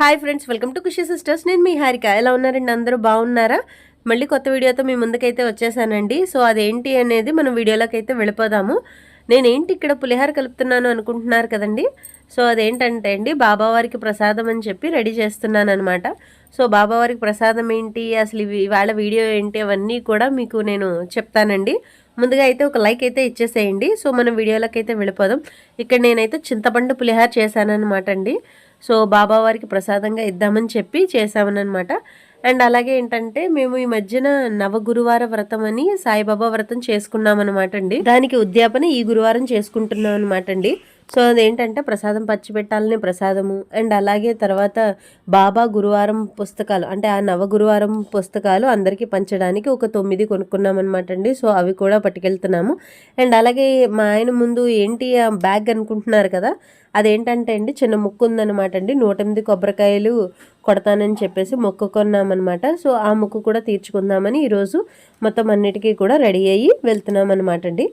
Hi friends welcome to Khushi sisters నేను మీ హారిక. ఎలా ఉన్నారండి? అందరూ బాగున్నారా? మళ్ళీ కొత్త వీడియోతో మీ ముందుకైతే వచ్చేసానండి. సో అదేంటి అనేది మనం వీడియోలోకి అయితే వెళ్ళిపోదాము. నేనేంటి ఇక్కడ పులిహార కలుపుతున్నాను అనుకుంటున్నారు కదండి? సో అదేంటంటే అండి బాబావారికి ప్రసాదం అని చెప్పి రెడీ చేస్తున్నాను అనమాట సో బాబావారికి ప్రసాదం ఏంటి? అసలు ఇవాళ వీడియో ఏంటి? అవన్నీ కూడా మీకు నేను చెప్తానండి. ముందుగా అయితే ఒక లైక్ అయితే ఇచ్చేసేయండి. సో మనం వీడియోలోకి అయితే వెళ్ళిపోదాం. ఇక్కడ నేనైతే చింతపండు పులిహార చేశానన్నమాట అండి. సో బాబా వారికి ప్రసాదంగా ఇద్దామని చెప్పి చేసామనమాట అండ్ అలాగే ఏంటంటే మేము ఈ మధ్యన నవ గురువార వ్రతం అని సాయిబాబా వ్రతం చేసుకున్నాం అనమాట అండి దానికి ఉద్యాపన ఈ గురువారం చేసుకుంటున్నాం అనమాట అండి సో అదేంటంటే ప్రసాదం పచ్చి పెట్టాలని ప్రసాదము. అండ్ అలాగే తర్వాత బాబా గురువారం పుస్తకాలు అంటే ఆ నవ గురువారం పుస్తకాలు అందరికీ పంచడానికి ఒక తొమ్మిది కొనుక్కున్నాం అనమాట అండి. సో అవి కూడా పట్టుకెళ్తున్నాము. అండ్ అలాగే మా ఆయన ముందు ఏంటి ఆ బ్యాగ్ అనుకుంటున్నారు కదా అదేంటంటే అండి చిన్న ముక్కు ఉందన్నమాట అండి. నూట ఎనిమిది కొబ్బరికాయలు కొడతానని చెప్పేసి మొక్కు కొన్నామన్నమాట. సో ఆ ముక్కు కూడా తీర్చుకుందామని ఈరోజు మొత్తం అన్నిటికీ కూడా రెడీ అయ్యి వెళ్తున్నాం అనమాట అండి.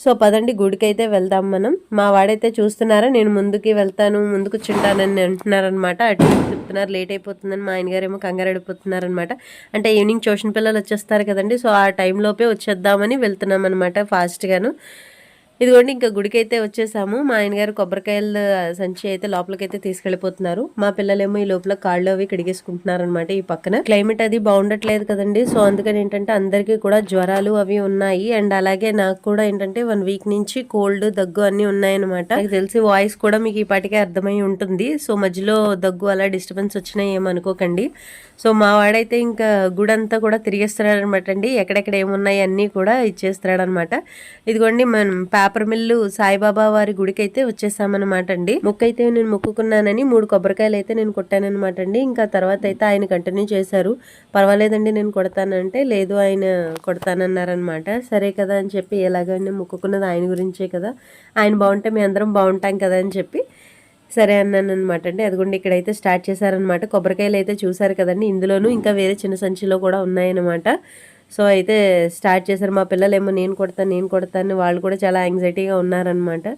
సో పదండి గుడికి అయితే వెళ్దాం మనం. మా వాడైతే చూస్తున్నారా నేను ముందుకి వెళ్తాను ముందుకు చుంటానని అంటున్నారనమాట అటు చెప్తున్నారు లేట్ అయిపోతుందని మా ఆయనగారేమో గారేమో కంగారు అడిపోతున్నారనమాట అంటే ఈవినింగ్ ట్యూషన్ పిల్లలు వచ్చేస్తారు కదండి సో ఆ టైంలోపే వచ్చేద్దామని వెళ్తున్నాం అనమాట ఫాస్ట్గాను. ఇదిగోండి ఇంకా గుడికైతే వచ్చేసాము. మా ఆయన గారు కొబ్బరికాయల సంచి అయితే లోపలికైతే తీసుకెళ్ళిపోతున్నారు మా పిల్లలేమో ఈ లోపల కాళ్ళు అవి కడిగేసుకుంటున్నారు అనమాట ఈ పక్కన. క్లైమేట్ అది బాగుండట్లేదు కదండి. సో అందుకని ఏంటంటే అందరికీ కూడా జ్వరాలు అవి ఉన్నాయి. అండ్ అలాగే నాకు కూడా ఏంటంటే వన్ వీక్ నుంచి కోల్డ్ దగ్గు అన్ని ఉన్నాయన్నమాట. నాకు తెలిసి వాయిస్ కూడా మీకు ఈ పాటికే అర్థమై ఉంటుంది. సో మధ్యలో దగ్గు అలా డిస్టర్బెన్స్ వచ్చినాయి ఏమనుకోకండి. సో మా వాడైతే ఇంకా గుడంతా కూడా తిరిగేస్తున్నాడు అనమాట అండి. ఎక్కడెక్కడ ఏమున్నాయి అన్నీ కూడా ఇచ్చేస్తున్నాడు అనమాట ఇదిగోండి మనం కాపరమిల్లు సాయిబాబా వారి గుడికైతే వచ్చేసామన్నమాట అండి. మొక్క అయితే నేను మొక్కుకున్నానని మూడు కొబ్బరికాయలు అయితే నేను కొట్టానమాట అండి. ఇంకా తర్వాత అయితే ఆయన కంటిన్యూ చేశారు. పర్వాలేదండి నేను కొడతానంటే లేదు ఆయన కొడతానన్నారనమాట సరే కదా అని చెప్పి ఎలాగైనా మొక్కుకున్నది ఆయన గురించే కదా. ఆయన బాగుంటే మేము అందరం బాగుంటాం కదా అని చెప్పి సరే అన్నాను అనమాట అండి. అదిగోండి ఇక్కడైతే స్టార్ట్ చేశారనమాట కొబ్బరికాయలు అయితే చూసారు కదండి. ఇందులోనూ ఇంకా వేరే చిన్న సంచిలో కూడా ఉన్నాయన్నమాట. సో అయితే స్టార్ట్ చేశారు. మా పిల్లలేమో నేను కొడతాను నేను కొడతాను వాళ్ళు కూడా చాలా యాంగ్జైటీగా ఉన్నారనమాట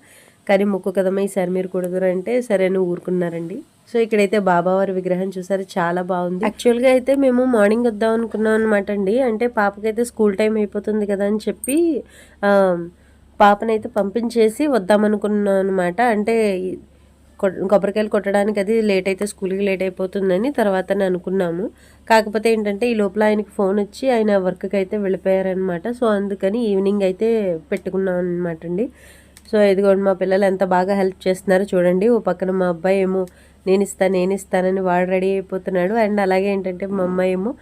కానీ ముక్కు కదమ్మా ఈసారి మీరు కొడుదురు అంటే సరే అని ఊరుకున్నారండి. సో ఇక్కడైతే బాబావారి విగ్రహం చూసారు చాలా బాగుంది. యాక్చువల్గా అయితే మేము మార్నింగ్ వద్దాం అనుకున్నాం అనమాట అండి. అంటే పాపకైతే స్కూల్ టైం అయిపోతుంది కదా అని చెప్పి పాపనైతే పంపించేసి వద్దామనుకున్నాం అనమాట అంటే కొబ్బరికాయలు కొట్టడానికి అది లేట్ అయితే స్కూల్కి లేట్ అయిపోతుందని తర్వాత అనుకున్నాము. కాకపోతే ఏంటంటే ఈ లోపల ఆయనకి ఫోన్ వచ్చి ఆయన వర్క్కి అయితే వెళ్ళిపోయారనమాట సో అందుకని ఈవినింగ్ అయితే పెట్టుకున్నాం అనమాట అండి. సో ఇదిగోండి మా పిల్లలు ఎంత బాగా హెల్ప్ చేస్తున్నారో చూడండి. ఓ పక్కన మా అబ్బాయి ఏమో నేను ఇస్తాను నేను ఇస్తానని వాడు రెడీ అయిపోతున్నాడు. అండ్ అలాగే ఏంటంటే మా అమ్మాయి ఏమో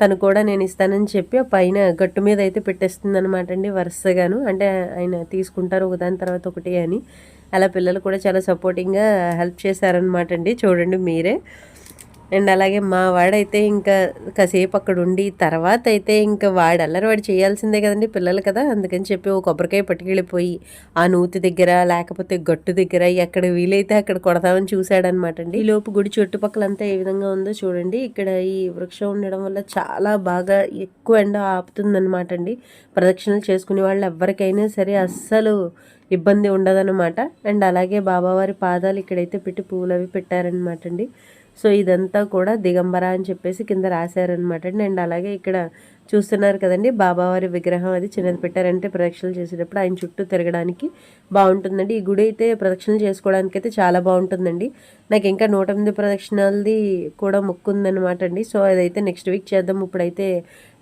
తను కూడా నేను ఇస్తానని చెప్పి పైన గట్టు మీద అయితే పెట్టేస్తుంది అనమాట అండి వరుసగాను. అంటే ఆయన తీసుకుంటారు ఒకదాని తర్వాత ఒకటి అని. అలా పిల్లలు కూడా చాలా సపోర్టింగ్గా హెల్ప్ చేశారనమాట అండి. చూడండి మీరే. అండ్ అలాగే మా వాడైతే ఇంకా కాసేపు అక్కడ ఉండి తర్వాత అయితే ఇంకా వాడు అల్లరి వాడు చేయాల్సిందే కదండి పిల్లలు కదా. అందుకని చెప్పి ఒక కొబ్బరికాయ పట్టుకెళ్ళిపోయి ఆ నూతి దగ్గర లేకపోతే గట్టు దగ్గర ఎక్కడ వీలైతే అక్కడ కొడతామని చూశాడనమాట అండి. ఈ లోపు గుడి చుట్టుపక్కలంతా ఏ విధంగా ఉందో చూడండి. ఇక్కడ ఈ వృక్షం ఉండడం వల్ల చాలా బాగా ఎక్కువ ఎండ ఆపుతుందనమాట అండి. ప్రదక్షిణలు చేసుకునే వాళ్ళు ఎవరికైనా సరే అస్సలు ఇబ్బంది ఉండదన్నమాట. అండ్ అలాగే బాబావారి పాదాలు ఇక్కడైతే పెట్టి పువ్వులు అవి పెట్టారనమాట అండి. సో ఇదంతా కూడా దిగంబర అని చెప్పేసి కింద రాశారనమాట అండి అండ్ అలాగే ఇక్కడ చూస్తున్నారు కదండి బాబావారి విగ్రహం అది చిన్నది పెట్టారంటే ప్రదక్షిణలు చేసేటప్పుడు ఆయన చుట్టూ తిరగడానికి బాగుంటుందండి. ఈ గుడి అయితే ప్రదక్షిణలు చేసుకోవడానికి అయితే చాలా బాగుంటుందండి. నాకు ఇంకా నూట ఎనిమిది ప్రదక్షిణాలది కూడా మొక్కుందనమాట అండి. సో అదైతే నెక్స్ట్ వీక్ చేద్దాం ఇప్పుడైతే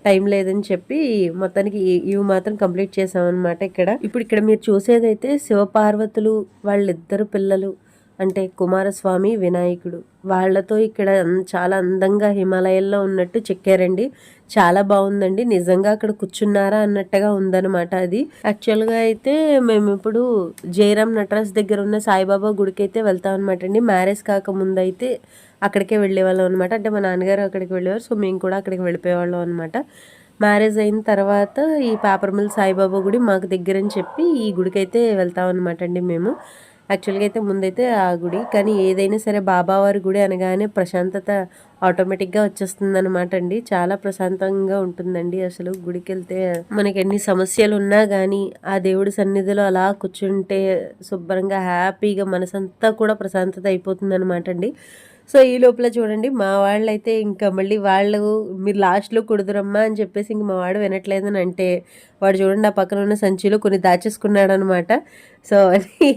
టైం లేదని చెప్పి మొత్తానికి ఇవి మాత్రం కంప్లీట్ చేసామన్నమాట ఇక్కడ. ఇప్పుడు ఇక్కడ మీరు చూసేదైతే శివపార్వతులు వాళ్ళిద్దరు పిల్లలు అంటే కుమారస్వామి వినాయకుడు. వాళ్ళతో ఇక్కడ చాలా అందంగా హిమాలయాల్లో ఉన్నట్టు చెక్కారండి. చాలా బాగుందండి. నిజంగా అక్కడ కూర్చున్నారా అన్నట్టుగా ఉందన్నమాట అది. యాక్చువల్గా అయితే మేము ఇప్పుడు జయరామ్ నటరాజ్ దగ్గర ఉన్న సాయిబాబా గుడికి అయితే వెళ్తాం అనమాట అండి. మ్యారేజ్ కాకముందు అయితే అక్కడికే వెళ్ళేవాళ్ళం అనమాట అంటే మా నాన్నగారు అక్కడికి వెళ్ళేవారు. సో మేము కూడా అక్కడికి వెళ్ళిపోయేవాళ్ళం అనమాట మ్యారేజ్ అయిన తర్వాత ఈ పేపర్ మిల్ సాయిబాబా గుడి మాకు దగ్గర అని చెప్పి ఈ గుడికి అయితే వెళ్తాం అనమాట అండి మేము. యాక్చువల్గా అయితే ముందైతే ఆ గుడి. కానీ ఏదైనా సరే బాబావారి గుడి అనగానే ప్రశాంతత ఆటోమేటిక్గా వచ్చేస్తుంది అనమాట అండి. చాలా ప్రశాంతంగా ఉంటుందండి అసలు గుడికి వెళ్తే మనకి ఎన్ని సమస్యలు ఉన్నా కానీ ఆ దేవుడి సన్నిధిలో అలా కూర్చుంటే శుభ్రంగా హ్యాపీగా మనసంతా కూడా ప్రశాంతత అయిపోతుంది అనమాట అండి. సో ఈ లోపల చూడండి మా వాళ్ళు అయితే ఇంకా మళ్ళీ వాళ్ళు మీరు లాస్ట్లో కుడుదురమ్మా అని చెప్పేసి ఇంక మా వాడు వినట్లేదని అంటే వాడు చూడండి ఆ పక్కన ఉన్న సంచిలో కొన్ని దాచేసుకున్నాడు అనమాట సో అని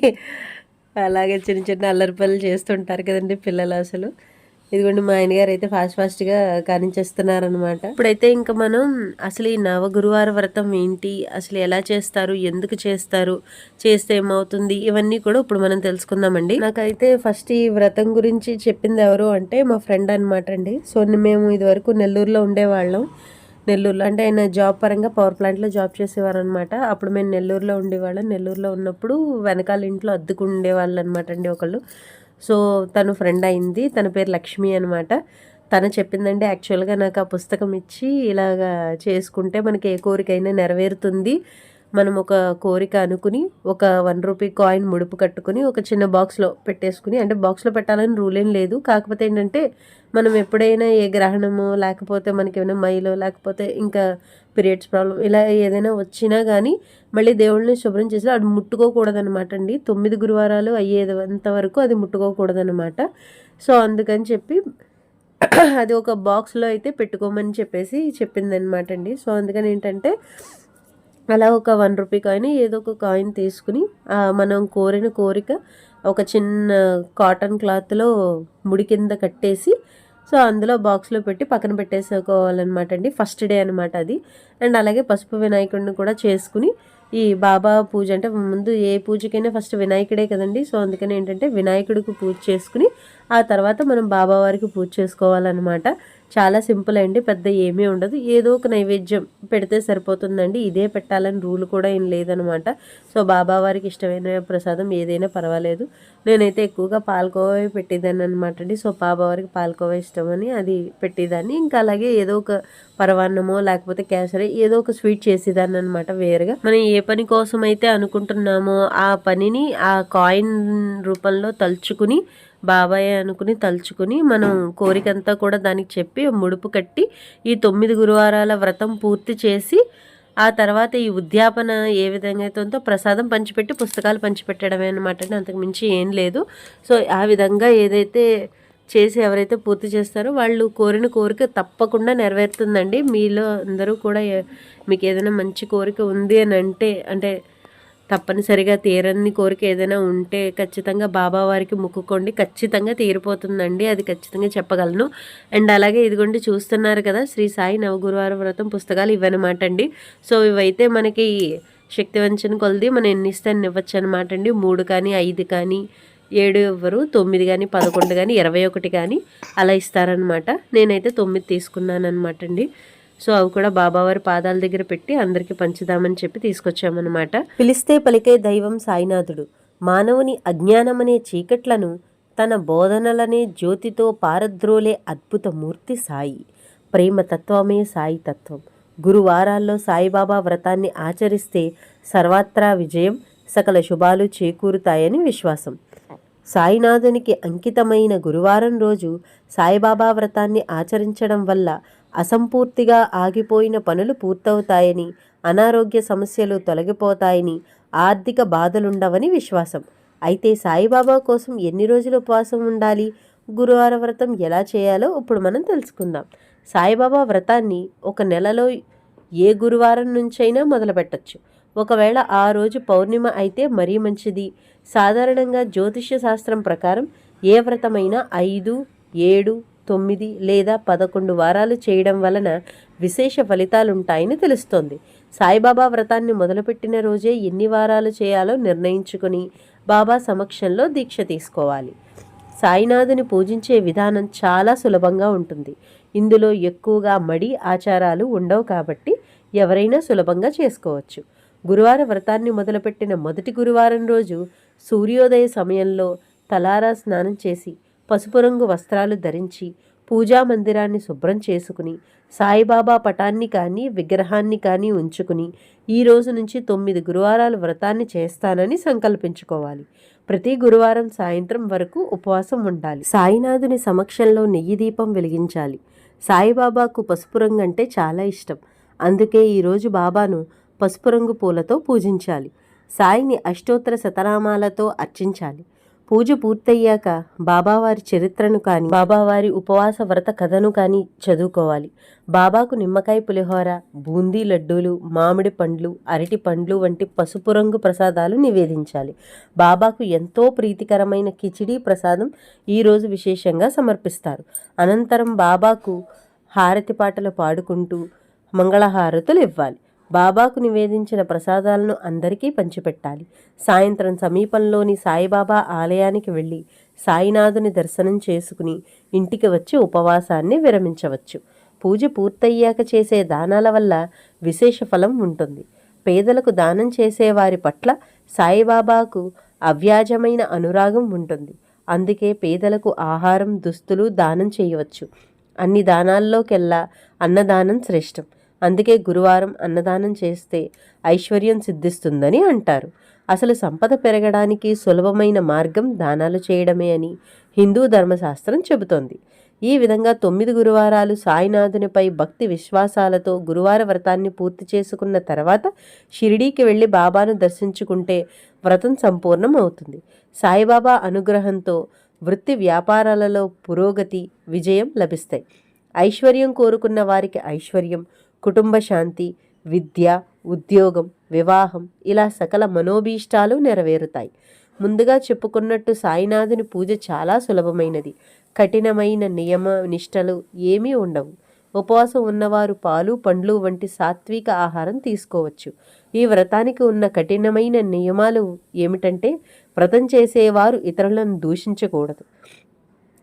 అలాగే చిన్న చిన్న అల్లరి పనులు చేస్తుంటారు కదండి పిల్లలు అసలు. ఇదిగోండి మా ఆయనగారు అయితే ఫాస్ట్ ఫాస్ట్గా కానించేస్తున్నారనమాట ఇప్పుడైతే ఇంకా మనం అసలు ఈ నవ గురువార వ్రతం ఏంటి అసలు ఎలా చేస్తారు ఎందుకు చేస్తారు చేస్తే ఏమవుతుంది ఇవన్నీ కూడా ఇప్పుడు మనం తెలుసుకుందామండి. నాకైతే ఫస్ట్ ఈ వ్రతం గురించి చెప్పింది ఎవరు అంటే మా ఫ్రెండ్ అనమాట అండి. సో మేము ఇదివరకు నెల్లూరులో ఉండేవాళ్ళం. నెల్లూరులో అంటే ఆయన జాబ్ పరంగా పవర్ ప్లాంట్లో జాబ్ చేసేవారు అనమాట అప్పుడు మేము నెల్లూరులో ఉండేవాళ్ళం. నెల్లూరులో ఉన్నప్పుడు వెనకాల ఇంట్లో అద్దుకు ఉండేవాళ్ళు అనమాట అండి ఒకళ్ళు. సో తను ఫ్రెండ్ అయింది. తన పేరు లక్ష్మి అనమాట తను చెప్పిందండి యాక్చువల్గా నాకు ఆ పుస్తకం ఇచ్చి ఇలాగా చేసుకుంటే మనకి ఏ కోరికైనా నెరవేరుతుంది. మనం ఒక కోరిక అనుకుని ఒక వన్ రూపీ కాయిన్ ముడుపు కట్టుకుని ఒక చిన్న బాక్స్లో పెట్టేసుకుని అంటే బాక్స్లో పెట్టాలని రూల్ ఏం లేదు. కాకపోతే ఏంటంటే మనం ఎప్పుడైనా ఏ గ్రహణము లేకపోతే మనకి ఏమైనా మైలో లేకపోతే ఇంకా పీరియడ్స్ ప్రాబ్లం ఇలా ఏదైనా వచ్చినా కానీ మళ్ళీ దేవుళ్ళని శుభ్రం చేసి అది ముట్టుకోకూడదనమాట అండి. తొమ్మిది గురువారాలు అయ్యేంత వరకు అది ముట్టుకోకూడదనమాట సో అందుకని చెప్పి అది ఒక బాక్స్లో అయితే పెట్టుకోమని చెప్పేసి చెప్పిందనమాట అండి. సో అందుకని ఏంటంటే అలా ఒక వన్ రూపీ కాయిన్ ఏదో ఒక కాయిన్ తీసుకుని మనం కోరిన కోరిక ఒక చిన్న కాటన్ క్లాత్లో ముడి కింద కట్టేసి సో అందులో బాక్స్లో పెట్టి పక్కన పెట్టేసుకోవాలన్నమాట అండి. ఫస్ట్ డే అనమాట అది. అండ్ అలాగే పసుపు వినాయకుడిని కూడా చేసుకుని ఈ బాబా పూజ అంటే ముందు ఏ పూజకైనా ఫస్ట్ వినాయకుడే కదండి. సో అందుకని ఏంటంటే వినాయకుడికి పూజ చేసుకుని ఆ తర్వాత మనం బాబావారికి పూజ చేసుకోవాలన్నమాట. చాలా సింపుల్ అండి పెద్ద ఏమీ ఉండదు. ఏదో ఒక నైవేద్యం పెడితే సరిపోతుందండి. ఇదే పెట్టాలని రూల్ కూడా ఏం లేదనమాట. సో బాబావారికి ఇష్టమైన ప్రసాదం ఏదైనా పర్వాలేదు. నేనైతే ఎక్కువగా పాలకోవా పెట్టేదాన్ని అనమాట అండి. సో బాబావారికి పాలకోవా ఇష్టమని అది పెట్టేదాన్ని. ఇంకా అలాగే ఏదో ఒక పరవాన్నమో లేకపోతే కేసరి ఏదో ఒక స్వీట్ చేసేదాన్ని అనమాట వేరుగా. మనం ఏ పని కోసం అయితే అనుకుంటున్నామో ఆ పనిని ఆ కాయిన్ రూపంలో తలుచుకుని బాబాయ్ అనుకుని తలుచుకుని మనం కోరికంతా కూడా దానికి చెప్పి ముడుపు కట్టి ఈ తొమ్మిది గురువారాల వ్రతం పూర్తి చేసి ఆ తర్వాత ఈ ఉద్యాపన ఏ విధంగా అయితే ఉందో ప్రసాదం పంచిపెట్టి పుస్తకాలు పంచిపెట్టడమే అనమాట అంటే అంతకు మించి ఏం లేదు. సో ఆ విధంగా ఏదైతే చేసి ఎవరైతే పూర్తి చేస్తారో వాళ్ళు కోరిన కోరిక తప్పకుండా నెరవేరుతుందండి. మీలో అందరూ కూడా మీకు ఏదైనా మంచి కోరిక ఉంది అని అంటే అంటే తప్పనిసరిగా తీరని కోరిక ఏదైనా ఉంటే ఖచ్చితంగా బాబా వారికి మొక్కుకోండి. ఖచ్చితంగా తీరిపోతుందండి. అది ఖచ్చితంగా చెప్పగలను. అండ్ అలాగే ఇదిగోండి చూస్తున్నారు కదా శ్రీ సాయి నవగురువార వ్రతం పుస్తకాలు ఇవన్నమాట అండి. సో ఇవైతే మనకి శక్తివంచన కొలది మనం ఎన్ని ఇస్తే ఇవ్వచ్చు అనమాట అండి. మూడు కానీ ఐదు కానీ ఏడు ఇవ్వరు తొమ్మిది కానీ పదకొండు కానీ ఇరవై ఒకటి కానీ అలా ఇస్తారనమాట. నేనైతే తొమ్మిది తీసుకున్నాను అనమాట అండి. సో అవి కూడా బాబావారి పాదాల దగ్గర పెట్టి అందరికీ పంచుదామని చెప్పి తీసుకొచ్చామన్నమాట. పిలిస్తే పలికే దైవం సాయినాథుడు. మానవుని అజ్ఞానమనే చీకట్లను తన బోధనలనే జ్యోతితో పారద్రోలే అద్భుత మూర్తి సాయి. ప్రేమ తత్వమే సాయి తత్వం. గురువారాల్లో సాయిబాబా వ్రతాన్ని ఆచరిస్తే సర్వత్రా విజయం సకల శుభాలు చేకూరుతాయని విశ్వాసం. సాయినాథునికి అంకితమైన గురువారం రోజు సాయిబాబా వ్రతాన్ని ఆచరించడం వల్ల అసంపూర్తిగా ఆగిపోయిన పనులు పూర్తవుతాయని అనారోగ్య సమస్యలు తొలగిపోతాయని ఆర్థిక బాధలుండవని విశ్వాసం. అయితే సాయిబాబా కోసం ఎన్ని రోజులు ఉపవాసం ఉండాలి? గురువార వ్రతం ఎలా చేయాలో ఇప్పుడు మనం తెలుసుకుందాం. సాయిబాబా వ్రతాన్ని ఒక నెలలో ఏ గురువారం నుంచైనా మొదలుపెట్టచ్చు. ఒకవేళ ఆ రోజు పౌర్ణిమ అయితే మరీ మంచిది. సాధారణంగా జ్యోతిష్య శాస్త్రం ప్రకారం ఏ వ్రతమైనా ఐదు ఏడు తొమ్మిది లేదా పదకొండు వారాలు చేయడం వలన విశేష ఫలితాలుంటాయని తెలుస్తోంది. సాయిబాబా వ్రతాన్ని మొదలుపెట్టిన రోజే ఎన్ని వారాలు చేయాలో నిర్ణయించుకుని బాబా సమక్షంలో దీక్ష తీసుకోవాలి. సాయినాథుని పూజించే విధానం చాలా సులభంగా ఉంటుంది. ఇందులో ఎక్కువగా మడి ఆచారాలు ఉండవు కాబట్టి ఎవరైనా సులభంగా చేసుకోవచ్చు. గురువార వ్రతాన్ని మొదలుపెట్టిన మొదటి గురువారం రోజు సూర్యోదయ సమయంలో తలారా స్నానం చేసి పసుపు రంగు వస్త్రాలు ధరించి పూజా మందిరాన్ని శుభ్రం చేసుకుని సాయిబాబా పటాన్ని కానీ విగ్రహాన్ని కానీ ఉంచుకుని ఈ రోజు నుంచి తొమ్మిది గురువారాలు వ్రతాన్ని చేస్తానని సంకల్పించుకోవాలి. ప్రతి గురువారం సాయంత్రం వరకు ఉపవాసం ఉండాలి. సాయినాథుని సమక్షంలో నెయ్యి దీపం వెలిగించాలి. సాయిబాబాకు పసుపు రంగు అంటే చాలా ఇష్టం. అందుకే ఈరోజు బాబాను పసుపు రంగు పూలతో పూజించాలి. సాయిని అష్టోత్తర శతనామాలతో అర్చించాలి. పూజ పూర్తయ్యాక బాబావారి చరిత్రను కానీ బాబావారి ఉపవాస వ్రత కథను కానీ చదువుకోవాలి. బాబాకు నిమ్మకాయ పులిహోర బూందీ లడ్డూలు మామిడి పండ్లు అరటి పండ్లు వంటి పసుపు రంగు ప్రసాదాలు నివేదించాలి. బాబాకు ఎంతో ప్రీతికరమైన కిచిడి ప్రసాదం ఈరోజు విశేషంగా సమర్పిస్తారు. అనంతరం బాబాకు హారతి పాటలు పాడుకుంటూ మంగళహారతులు ఇవ్వాలి. బాబాకు నివేదించిన ప్రసాదాలను అందరికీ పంచిపెట్టాలి. సాయంత్రం సమీపంలోని సాయిబాబా ఆలయానికి వెళ్ళి సాయినాథుని దర్శనం చేసుకుని ఇంటికి వచ్చి ఉపవాసాన్ని విరమించవచ్చు. పూజ పూర్తయ్యాక చేసే దానాల వల్ల విశేష ఫలం ఉంటుంది. పేదలకు దానం చేసే వారి పట్ల సాయిబాబాకు అవ్యాజమైన అనురాగం ఉంటుంది. అందుకే పేదలకు ఆహారం దుస్తులు దానం చేయవచ్చు. అన్ని దానాల్లోకెల్లా అన్నదానం శ్రేష్టం. అందుకే గురువారం అన్నదానం చేస్తే ఐశ్వర్యం సిద్ధిస్తుందని అంటారు. అసలు సంపద పెరగడానికి సులభమైన మార్గం దానాలు చేయడమే అని హిందూ ధర్మశాస్త్రం చెబుతోంది. ఈ విధంగా తొమ్మిది గురువారాలు సాయినాథునిపై భక్తి విశ్వాసాలతో గురువార వ్రతాన్ని పూర్తి చేసుకున్న తర్వాత షిరిడీకి వెళ్ళి బాబాను దర్శించుకుంటే వ్రతం సంపూర్ణం అవుతుంది సాయిబాబా అనుగ్రహంతో వృత్తి వ్యాపారాలలో పురోగతి విజయం లభిస్తాయి. ఐశ్వర్యం కోరుకున్న వారికి ఐశ్వర్యం కుటుంబ శాంతి విద్య ఉద్యోగం వివాహం ఇలా సకల మనోభీష్టాలు నెరవేరుతాయి. ముందుగా చెప్పుకున్నట్టు సాయినాథుని పూజ చాలా సులభమైనది. కఠినమైన నియమ నిష్టలు ఏమీ ఉండవు. ఉపవాసం ఉన్నవారు పాలు పండ్లు వంటి సాత్విక ఆహారం తీసుకోవచ్చు. ఈ వ్రతానికి ఉన్న కఠినమైన నియమాలు ఏమిటంటే వ్రతం చేసేవారు ఇతరులను దూషించకూడదు.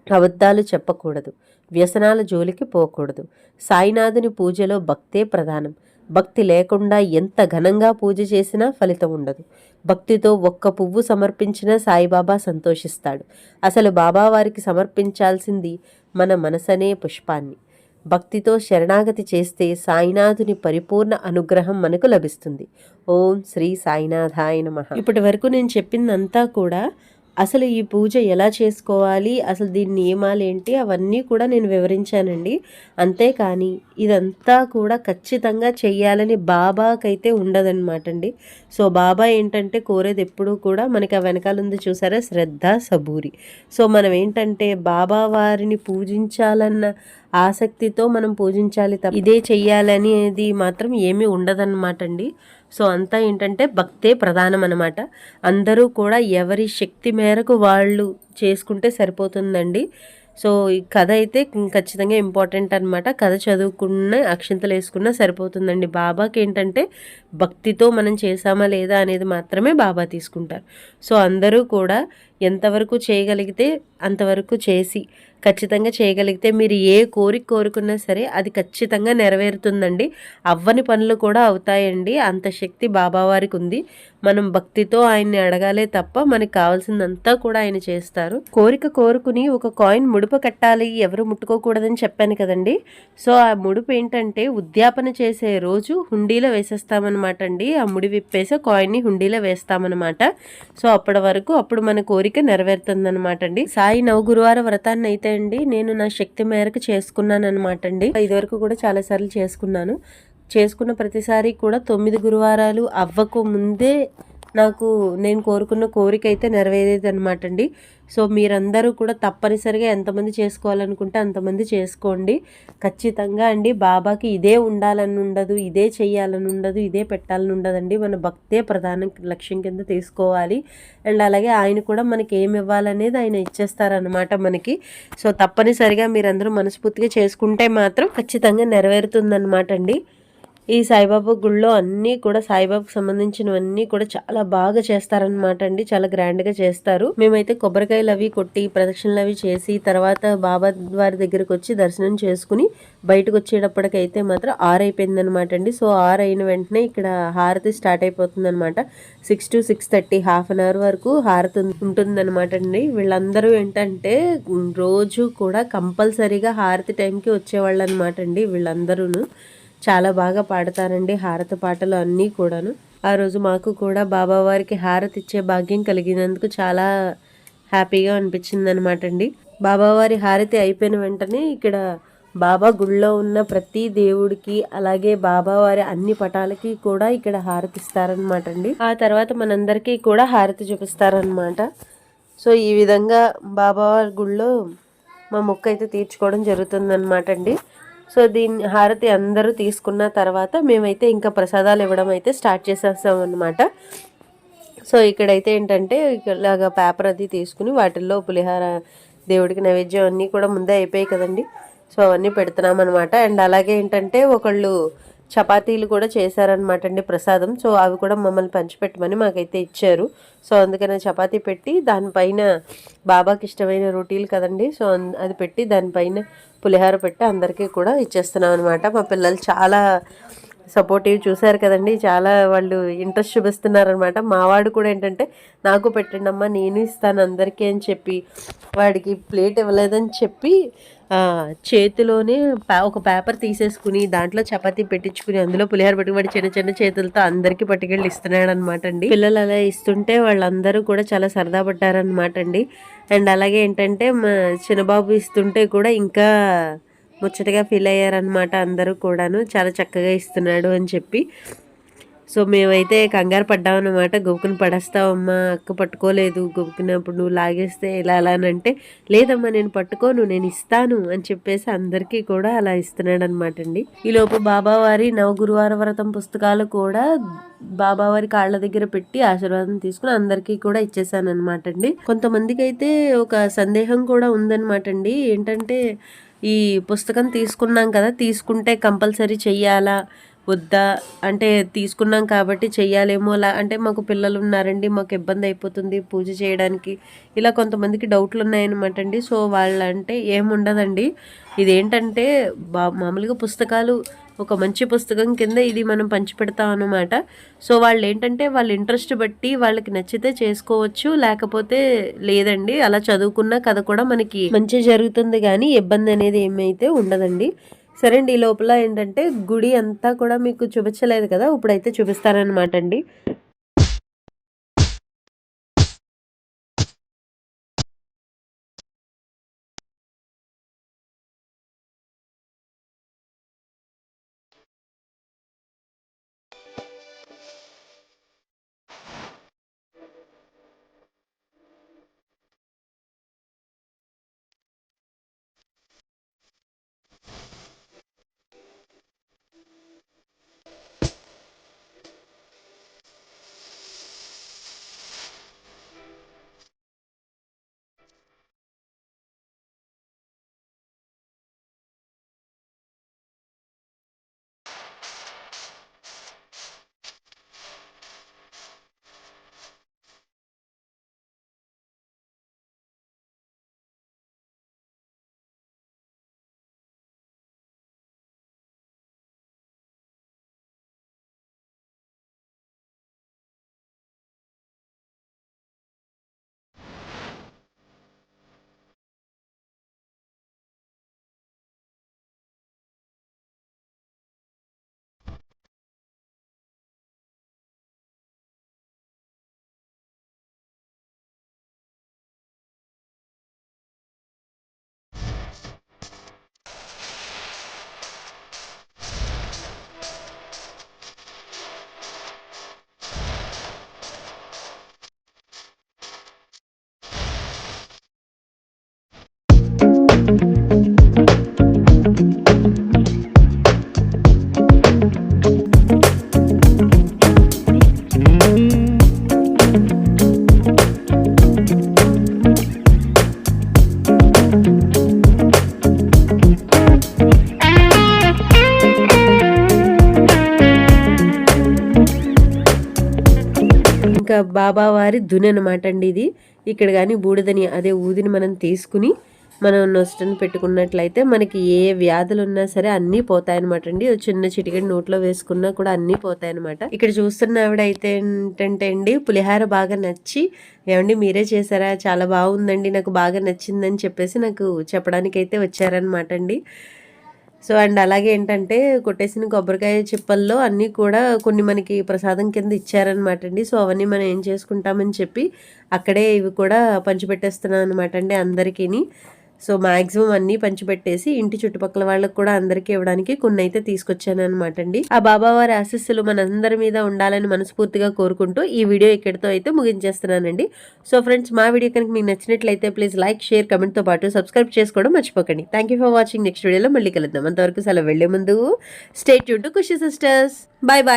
అబద్ధాలు చెప్పకూడదు. వ్యసనాల జోలికి పోకూడదు. సాయినాథుని పూజలో భక్తే ప్రధానం. భక్తి లేకుండా ఎంత ఘనంగా పూజ చేసినా ఫలితం ఉండదు. భక్తితో ఒక్క పువ్వు సమర్పించినా సాయిబాబా సంతోషిస్తాడు. అసలు బాబా వారికి సమర్పించాల్సింది మన మనసనే పుష్పాన్ని. భక్తితో శరణాగతి చేస్తే సాయినాథుని పరిపూర్ణ అనుగ్రహం మనకు లభిస్తుంది. ఓం శ్రీ సాయినాథాయ నమ. ఇప్పటి వరకు నేను చెప్పిందంతా కూడా అసలు ఈ పూజ ఎలా చేసుకోవాలి? అసలు దీని నియమాలు ఏంటి? అవన్నీ కూడా నేను వివరించానండి. అంతేకాని ఇదంతా కూడా ఖచ్చితంగా చెయ్యాలని బాబాకైతే ఉండదన్నమాట అండి సో బాబా ఏంటంటే కోరేది ఎప్పుడూ కూడా మనకి ఆ వెనకాలంది చూసారా? శ్రద్ధ సబూరి. సో మనం ఏంటంటే బాబా వారిని పూజించాలన్న ఆసక్తితో మనం పూజించాలి తప్ప ఇదే చెయ్యాలనేది మాత్రం ఏమీ ఉండదన్నమాట అండి సో అంతా ఏంటంటే భక్తే ప్రధానం అనమాట అందరూ కూడా ఎవరి శక్తి మేరకు వాళ్ళు చేసుకుంటే సరిపోతుందండి. సో ఈ కథ అయితే ఖచ్చితంగా ఇంపార్టెంట్ అనమాట కథ చదువుకున్న అక్షింతలు వేసుకున్నా సరిపోతుందండి. బాబాకి ఏంటంటే భక్తితో మనం చేసామా లేదా అనేది మాత్రమే బాబా తీసుకుంటారు. సో అందరూ కూడా ఎంతవరకు చేయగలిగితే అంతవరకు చేసి ఖచ్చితంగా చేయగలిగితే మీరు ఏ కోరిక కోరుకున్నా సరే అది ఖచ్చితంగా నెరవేరుతుందండి. అవ్వని పనులు కూడా అవుతాయండి. అంత శక్తి బాబావారికి ఉంది. మనం భక్తితో ఆయన్ని అడగాలే తప్ప మనకి కావాల్సిందంతా కూడా ఆయన చేస్తారు. కోరిక కోరుకుని ఒక కాయిన్ ముడుపు కట్టాలి ఎవరు ముట్టుకోకూడదని చెప్పాను కదండి. సో ఆ ముడుపు ఏంటంటే ఉద్యాపన చేసే రోజు హుండీలో వేసేస్తామన్నమాట అండి. ఆ ముడి విప్పేసి కాయిన్ని హుండీలో వేస్తామన్నమాట. సో అప్పటి వరకు అప్పుడు మన కోరిక నెరవేరుతుందనమాట అండి సాయి నవ గురువార వ్రతాన్ని అయితే అండి నేను నా శక్తి మేరకు చేసుకున్నాను అనమాట అండి ఇదివరకు కూడా చాలాసార్లు చేసుకున్నాను. చేసుకున్న ప్రతిసారి కూడా తొమ్మిది గురువారాలు అవ్వకు ముందే నాకు నేను కోరుకున్న కోరిక అయితే నెరవేరేది అనమాట అండి సో మీరందరూ కూడా తప్పనిసరిగా ఎంతమంది చేసుకోవాలనుకుంటే అంతమంది చేసుకోండి. ఖచ్చితంగా అండి బాబాకి ఇదే ఉండాలని ఉండదు ఇదే చేయాలని ఉండదు ఇదే పెట్టాలని ఉండదండి. మన భక్తే ప్రధాన లక్ష్యం కింద తీసుకోవాలి. అండ్ అలాగే ఆయన కూడా మనకి ఏమి ఇవ్వాలనేది ఆయన ఇచ్చేస్తారనమాట మనకి. సో తప్పనిసరిగా మీరందరూ మనస్ఫూర్తిగా చేసుకుంటే మాత్రం ఖచ్చితంగా నెరవేరుతుందనమాట అండి. ఈ సాయిబాబా గుళ్ళో అన్నీ కూడా సాయిబాబాకు సంబంధించినవన్నీ కూడా చాలా బాగా చేస్తారనమాట అండి. చాలా గ్రాండ్గా చేస్తారు. మేమైతే కొబ్బరికాయలు అవి కొట్టి ప్రదక్షిణలు అవి చేసి తర్వాత బాబా వారి దగ్గరకు వచ్చి దర్శనం చేసుకుని బయటకు వచ్చేటప్పటికైతే మాత్రం ఆరు అయిపోయింది అనమాట అండి. సో ఆరు అయిన వెంటనే ఇక్కడ హారతి స్టార్ట్ అయిపోతుంది అనమాట six to six thirty half an hour వరకు హారతి ఉంటుందన్నమాట అండి. వీళ్ళందరూ ఏంటంటే రోజు కూడా కంపల్సరీగా హారతి టైంకి వచ్చేవాళ్ళు అనమాట అండి వీళ్ళందరూ చాలా బాగా పాడతారండి హారతి పాటలు అన్నీ కూడాను. ఆ రోజు మాకు కూడా బాబావారికి హారతి ఇచ్చే భాగ్యం కలిగినందుకు చాలా హ్యాపీగా అనిపించింది అనమాట అండి బాబావారి హారతి అయిపోయిన వెంటనే ఇక్కడ బాబా గుళ్ళో ఉన్న ప్రతి దేవుడికి అలాగే బాబావారి అన్ని పటాలకి కూడా ఇక్కడ హారతి ఇస్తారనమాట అండి. ఆ తర్వాత మనందరికీ కూడా హారతి చూపిస్తారనమాట సో ఈ విధంగా బాబావారి గుళ్ళో మా మొక్క అయితే తీర్చుకోవడం జరుగుతుందన్నమాట అండి. సో దీన్ని హారతి అందరూ తీసుకున్న తర్వాత మేమైతే ఇంకా ప్రసాదాలు ఇవ్వడం అయితే స్టార్ట్ చేసేస్తాం అనమాట సో ఇక్కడైతే ఏంటంటే ఇలాగ పేపర్ అది తీసుకుని వాటిల్లో పులిహార దేవుడికి నైవేద్యం అన్నీ కూడా ముందే అయిపోయాయి కదండి. సో అవన్నీ పెడుతున్నాం అనమాట అండ్ అలాగే ఏంటంటే ఒకళ్ళు చపాతీలు కూడా చేశారనమాట అండి ప్రసాదం. సో అవి కూడా మమ్మల్ని పంచిపెట్టమని మాకైతే ఇచ్చారు. సో అందుకనే చపాతీ పెట్టి దానిపైన బాబాకి ఇష్టమైన రొటీలు కదండి. సో అది పెట్టి దానిపైన పులిహార పెట్టి అందరికీ కూడా ఇచ్చేస్తున్నాం అనమాట మా పిల్లలు చాలా సపోర్టివ్ చూశారు కదండి. చాలా వాళ్ళు ఇంట్రెస్ట్ చూపిస్తున్నారనమాట మావాడు కూడా ఏంటంటే నాకు పెట్టండి అమ్మా నేను ఇస్తాను అందరికీ అని చెప్పి వాడికి ప్లేట్ ఇవ్వలేదని చెప్పి చేతిలోనే ఒక పేపర్ తీసేసుకుని దాంట్లో చపాతీ పెట్టించుకుని అందులో పులిహోర పెట్టుకుని చిన్న చిన్న చేతులతో అందరికీ పట్టుకెళ్ళి ఇస్తున్నాడు అనమాట అండి. పిల్లలు అలా ఇస్తుంటే వాళ్ళందరూ కూడా చాలా సరదా పడ్డారనమాట అండి. అండ్ అలాగే ఏంటంటే మా చిన్నబాబు ఇస్తుంటే కూడా ఇంకా ముచ్చటగా ఫీల్ అయ్యారనమాట అందరూ కూడాను. చాలా చక్కగా ఇస్తున్నాడు అని చెప్పి. సో మేమైతే కంగారు పడ్డామన్నమాట. గొప్పని పడేస్తావమ్మా అక్క పట్టుకోలేదు. గొప్పకినప్పుడు నువ్వు లాగేస్తే ఇలా అలా అని అంటే లేదమ్మా నేను పట్టుకోను నేను ఇస్తాను అని చెప్పేసి అందరికీ కూడా అలా ఇస్తున్నాడు అనమాట అండి ఈలోపు బాబావారి నవ గురువార వ్రతం పుస్తకాలు కూడా బాబావారి కాళ్ళ దగ్గర పెట్టి ఆశీర్వాదం తీసుకుని అందరికీ కూడా ఇచ్చేసాను అనమాట అండి. కొంతమందికి అయితే ఒక సందేహం కూడా ఉందన్నమాట అండి. ఏంటంటే ఈ పుస్తకం తీసుకున్నాం కదా తీసుకుంటే కంపల్సరీ చెయ్యాలా? వద్దా? అంటే తీసుకున్నాం కాబట్టి చెయ్యాలేమో అలా. అంటే మాకు పిల్లలు ఉన్నారండి మాకు ఇబ్బంది అయిపోతుంది పూజ చేయడానికి. ఇలా కొంతమందికి డౌట్లు ఉన్నాయన్నమాట అండి. సో వాళ్ళంటే ఏముండదండి ఇదేంటంటే బా మామూలుగా పుస్తకాలు ఒక మంచి పుస్తకం కింద ఇది మనం పంచిపెడతాం అనమాట సో వాళ్ళు ఏంటంటే వాళ్ళ ఇంట్రెస్ట్ బట్టి వాళ్ళకి నచ్చితే చేసుకోవచ్చు లేకపోతే లేదండి. అలా చదువుకున్న కథ కూడా మనకి మంచి జరుగుతుంది కానీ ఇబ్బంది అనేది ఏమైతే ఉండదండి. సరే అండి ఈ లోపల ఏంటంటే గుడి అంతా కూడా మీకు చూపించలేదు కదా ఇప్పుడైతే చూపిస్తారనమాట అండి. బాబావారి దుని అనమాట అండి ఇది ఇక్కడ కానీ బూడిదని అదే ఊదిని మనం తీసుకుని మనం నొస్టన్ పెట్టుకున్నట్లయితే మనకి ఏ వ్యాధులు ఉన్నా సరే అన్నీ పోతాయన్నమాట అండి చిన్న చిటికెడు నోట్లో వేసుకున్నా కూడా అన్నీ పోతాయన్నమాట ఇక్కడ చూస్తున్న ఆవిడ అయితే ఏంటంటే అండి పులిహార బాగా నచ్చి ఏమండి మీరే చేశారా? చాలా బాగుందండి నాకు బాగా నచ్చిందని చెప్పేసి నాకు చెప్పడానికి అయితే వచ్చారనమాట అండి సో అండ్ అలాగే ఏంటంటే కొట్టేసిన కొబ్బరికాయ చిప్పల్లో అన్నీ కూడా కొన్ని మనకి ప్రసాదం కింద ఇచ్చారనమాట అండి. సో అవన్నీ మనం ఏం చేసుకుంటామని చెప్పి అక్కడే ఇవి కూడా పంచిపెట్టేస్తున్నాం అనమాట అండి అందరికీ సో మాక్సిమం అన్ని పంచిపెట్టేసి ఇంటి చుట్టుపక్కల వాళ్ళకి కూడా అందరికీ ఇవ్వడానికి కొన్ని అయితే తీసుకొచ్చాను అనమాట అండి. ఆ బాబావారి ఆశస్సులు మనందరి మీద ఉండాలని మనస్ఫూర్తిగా కోరుకుంటూ ఈ వీడియో ఇక్కడితో అయితే ముగించేస్తున్నానండి. సో ఫ్రెండ్స్ మా వీడియో కనుక మీకు నచ్చినట్లయితే ప్లీజ్ లైక్ షేర్ కమెంట్తో పాటు సబ్స్క్రైబ్ చేసుకోవడం మర్చిపోకండి. Thank you for watching next వీడియోలో మళ్ళీ కలుద్దాం. అంతవరకు సెలవు వెళ్ళే ముందు stay Yoon to Khushi sisters bye bye